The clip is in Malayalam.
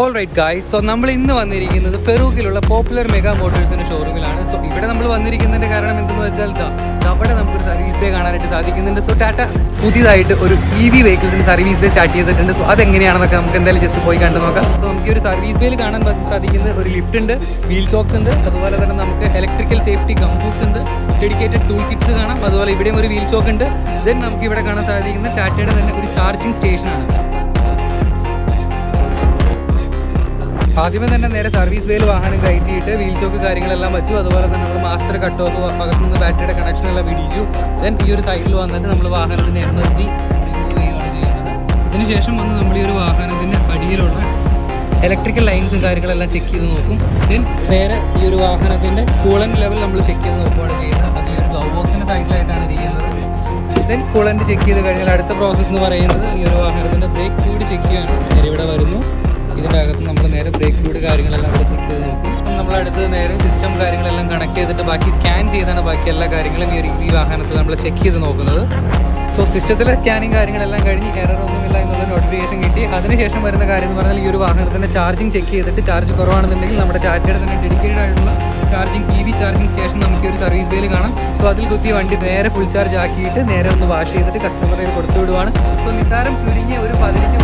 ഓൾ റൈറ്റ് ഗായ് സോ നമ്മൾ ഇന്ന് വന്നിരിക്കുന്നത് ഫെറൂഖിലുള്ള പോപ്പുലർ മെഗാ മോട്ടോഴ്സിന്റെ ഷോറൂമിലാണ് സോ ഇവിടെ നമ്മൾ വന്നിരിക്കുന്നതിന്റെ കാരണം എന്തെന്ന് വെച്ചാൽ അവിടെ നമുക്കൊരു സർവീസ് ഡേ കാണാനായിട്ട് സാധിക്കുന്നുണ്ട്. സോ ടാറ്റ പുതിയതായിട്ട് ഒരു ഇ വി വെഹിക്കിൾസിന് സർവീസ് ഡേ സ്റ്റാർട്ട് ചെയ്തിട്ടുണ്ട്. സോ അതെങ്ങനെയാണെന്നൊക്കെ നമുക്ക് എന്തായാലും ജസ്റ്റ് പോയി കണ്ടു നോക്കാം. സോ നമുക്ക് ഒരു സർവീസ് ഡേയിൽ കാണാൻ സാധിക്കുന്ന ഒരു ലിഫ്റ്റ് ഉണ്ട് വീൽ ചോക്സ് ഉണ്ട്. അതുപോലെ തന്നെ നമുക്ക് ഇലക്ട്രിക്കൽ സേഫ്റ്റി കംബൂട്ട്സ് ഉണ്ട് ഡെഡിക്കേറ്റഡ് ടൂൾ കിറ്റ്സ് കാണാം. അതുപോലെ ഇവിടെയും ഒരു വീൽ ചോക്ക് ഉണ്ട്. ദെൻ നമുക്ക് ഇവിടെ കാണാൻ സാധിക്കുന്ന ടാറ്റയുടെ തന്നെ ഒരു ചാർജിങ് സ്റ്റേഷനാണ് ആദ്യമേ തന്നെ നേരെ സർവീസ് വേയിൽ വാഹനം കയറ്റിയിട്ട് വീൽ ചോക്ക് കാര്യങ്ങളെല്ലാം വെച്ചു. അതുപോലെ തന്നെ നമ്മൾ മാസ്റ്റർ കട്ട് ഓഫ് ഭാഗത്ത് നിന്ന് ബാറ്ററിയുടെ കണക്ഷൻ എല്ലാം പിടിച്ചു. ദെൻ ഈ ഒരു സൈഡിൽ വന്നിട്ട് നമ്മൾ വാഹനത്തിന്റെ എം എസ് ഡി ചെയ്യുകയാണ് ചെയ്യുന്നത്. ഇതിനുശേഷം വന്ന് നമ്മൾ ഈ ഒരു വാഹനത്തിന്റെ അടിയിലുള്ള ഇലക്ട്രിക്കൽ ലൈൻസും കാര്യങ്ങളെല്ലാം ചെക്ക് ചെയ്ത് നോക്കും. ദെൻ നേരെ ഈ ഒരു വാഹനത്തിന്റെ കൂളന്റ് ലെവൽ നമ്മൾ ചെക്ക് ചെയ്ത് നോക്കുകയാണ് ചെയ്യുന്നത്. അത് ഈ ഒരു ഗ്ലൗ സൈഡിലായിട്ടാണ് ചെയ്യുന്നത്. ദെൻ കൂളന്റ് ചെക്ക് ചെയ്ത് കഴിഞ്ഞാൽ അടുത്ത പ്രോസസ്സ് എന്ന് പറയുന്നത് ഈ ഒരു വാഹനത്തിന്റെ ബ്രേക്ക് ഫ്ലൂയിഡ് ചെക്ക് ചെയ്യാനാണ് നേരെ ഇവിടെ വരുന്നു. ഇതിന്റെ അകത്ത് നമ്മൾ നേരെ ബ്രേക്ക് ഫ്ലൂഡ് കാര്യങ്ങളെല്ലാം അവിടെ ചെക്ക് ചെയ്ത്. നോക്കും നമ്മളടുത്ത് നേരെ സിസ്റ്റം കാര്യങ്ങളെല്ലാം കണക്ട് ചെയ്തിട്ട് ബാക്കി സ്കാൻ ചെയ്താണ് ബാക്കി എല്ലാ കാര്യങ്ങളും ഈ ഒരു ഈ വാഹനത്തിൽ നമ്മൾ ചെക്ക് ചെയ്ത് നോക്കുന്നത്. സോ സിസ്റ്റത്തിലെ സ്കാനിങ് കാര്യങ്ങളെല്ലാം കഴിഞ്ഞ് ഒന്നുമില്ല എന്നുള്ള നോട്ടിഫിക്കേഷൻ കിട്ടി. അതിനുശേഷം വരുന്ന കാര്യം എന്ന് പറഞ്ഞാൽ ഈ ഒരു വാഹനത്തിന്റെ ചാർജിങ് ചെക്ക് ചെയ്തിട്ട് ചാർജ് കുറവാണെന്നുണ്ടെങ്കിൽ നമ്മുടെ ടാറ്റയുടെ തന്നെ ഡെഡിക്കേറ്റഡ് ആയിട്ടുള്ള charging E V charging station നമുക്ക് ഒരു സർവീസ് വേയിൽ കാണാം. സോ അതിൽ കുത്തി വണ്ടി നേരെ ഫുൾ ചാർജ് ആക്കിയിട്ട് നേരെ ഒന്ന് വാഷ് ചെയ്തിട്ട് കസ്റ്റമറെ കൊടുത്തു വിടുവാണ് സോ നിസ്സാരം ചുരുങ്ങിയ ഒരു പതിനഞ്ച്